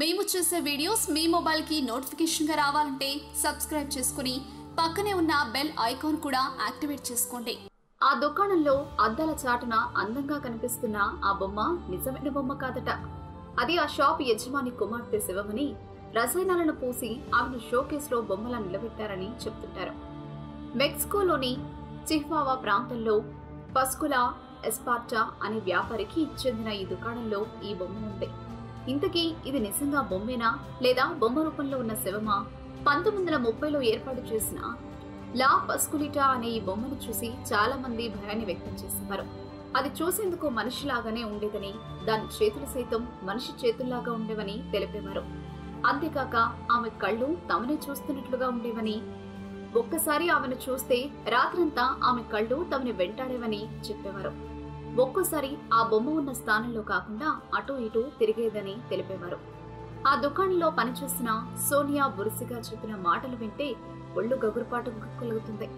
మేము చేసే వీడియోస్ మీ మొబైల్కి నోటిఫికేషన్గా రావాలంటే సబ్స్క్రైబ్ చేసుకుని పక్కనే ఉన్న బెల్ ఐకాన్ కూడా యాక్టివేట్ చేసుకోండి. ఆ దుకాణంలో అద్దాల చాటున అందంగా కనిపిస్తున్న ఆ బొమ్మ నిజమైన బొమ్మ కాదట. అది ఆ షాప్ యజమాని కుమార్తె శివమని రసాయనాలను పూసి ఆమెను షోకేస్లో బొమ్మలా నిలబెట్టారని చెప్తుంటారు. మెక్సికోలోని చిహ్వావా ప్రాంతంలో పస్కులా ఎస్పార్టా అనే వ్యాపారికి చెందిన ఈ దుకాణంలో ఈ బొమ్మ ఉంది. ఇంతకీ ఇది నిజంగా బొమ్మేనా? లేదా బొమ్మ రూపంలో ఉన్న శివమా? పంతొమ్మిది వందల ముప్పైలో ఏర్పాటు చేసిన లా పస్కులిటా అనే ఈ బొమ్మను చూసి చాలా మంది భయాన్ని వ్యక్తం చేసేవారు. అది చూసేందుకు మనిషిలాగానే ఉండేదని దాని చేతులు సైతం మనిషి చేతుల్లాగా ఉండేవని తెలిపేవారు. అంతేకాక ఆమె కళ్ళు తమనే చూస్తున్నట్లుగా ఉండేవని ఒక్కసారి ఆమెను చూస్తే రాత్రంతా ఆమె కళ్ళు తమని వెంటాడేవని చెప్పేవారు. ఒక్కోసారి ఆ బొమ్మ ఉన్న స్థానంలో కాకుండా అటూ ఇటూ తిరిగేదని తెలిపేవారు. ఆ దుకాణంలో పనిచేసిన సోనియా బురుసిగా చెప్పిన మాటలు వింటే ఒళ్ళు గగురుపాటు కలుగుతుంది.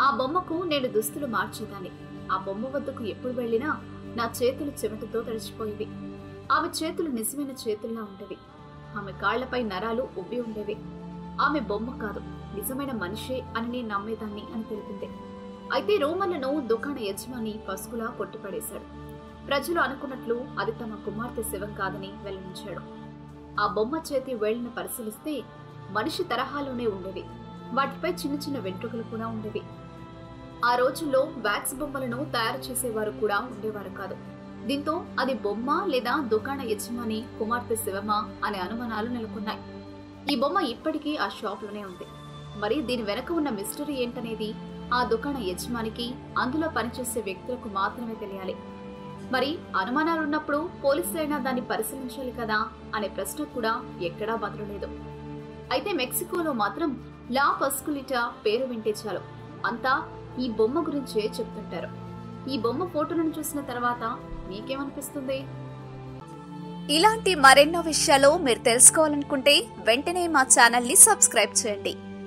ఆ బొమ్మకు నేను దుస్తులు మార్చేదాన్ని. ఆ బొమ్మ వద్దకు ఎప్పుడు వెళ్ళినా నా చేతులు చెమటతో తడిచిపోయేవి. ఆమె చేతులు నిజమైన చేతుల్లా ఉండేవి. ఆమె కాళ్ళపై నరాలు ఉబ్బి ఉండేవి. ఆమె బొమ్మ కాదు నిజమైన మనిషే అని నేను నమ్మేదాన్ని అని తెలిపింది. అయితే రోమన్లను దుకాణ యజమాని పసుకులా కొట్టిపడేశాడు. ప్రజలు అనుకున్నట్లు అది తమ కుమార్తె శివం కాదని వెల్లడించాడు. ఆ బొమ్మ చేతి వేళ్ళను పరిశీలిస్తే మనిషి తరహాలోనే ఉండేవి. వాటిపై చిన్న చిన్న వెంట్రుకలు కూడా ఉండేవి. ఆ రోజుల్లో వ్యాక్స్ బొమ్మలను తయారు చేసేవారు కూడా ఉండేవారు కాదు. దీంతో అది బొమ్మ లేదా దుకాణ యజమాని కుమార్తె శివమా అనే అనుమానాలు నెలకొన్నాయి. ఈ బొమ్మ ఇప్పటికీ ఆ షాప్లోనే ఉంది. మరి దీని వెనక ఉన్న మిస్టరీ ఏంటనేది ఆ దుకాణ యజమానికి అందులో పనిచేసే వ్యక్తులకు మాత్రమే తెలియాలి. మరి అనుమానాలున్నప్పుడు పోలీసులైనా దాన్ని పరిశీలించాలి కదా అనే ప్రశ్న కూడా ఎక్కడా బదలలేదు అయితే మెక్సికోలో మాత్రం లా పస్కులిటా పేరు వింటే చాలు. అంతా ఈ బొమ్మ గురించే చెప్తుంటారు. ఈ బొమ్మ ఫోటోలను చూసిన తర్వాత మీకేమనిపిస్తుంది? ఇలాంటి మరెన్నో విషయాలు మీరు తెలుసుకోవాలనుకుంటే వెంటనే మా ఛానల్ని సబ్స్క్రైబ్ చేయండి.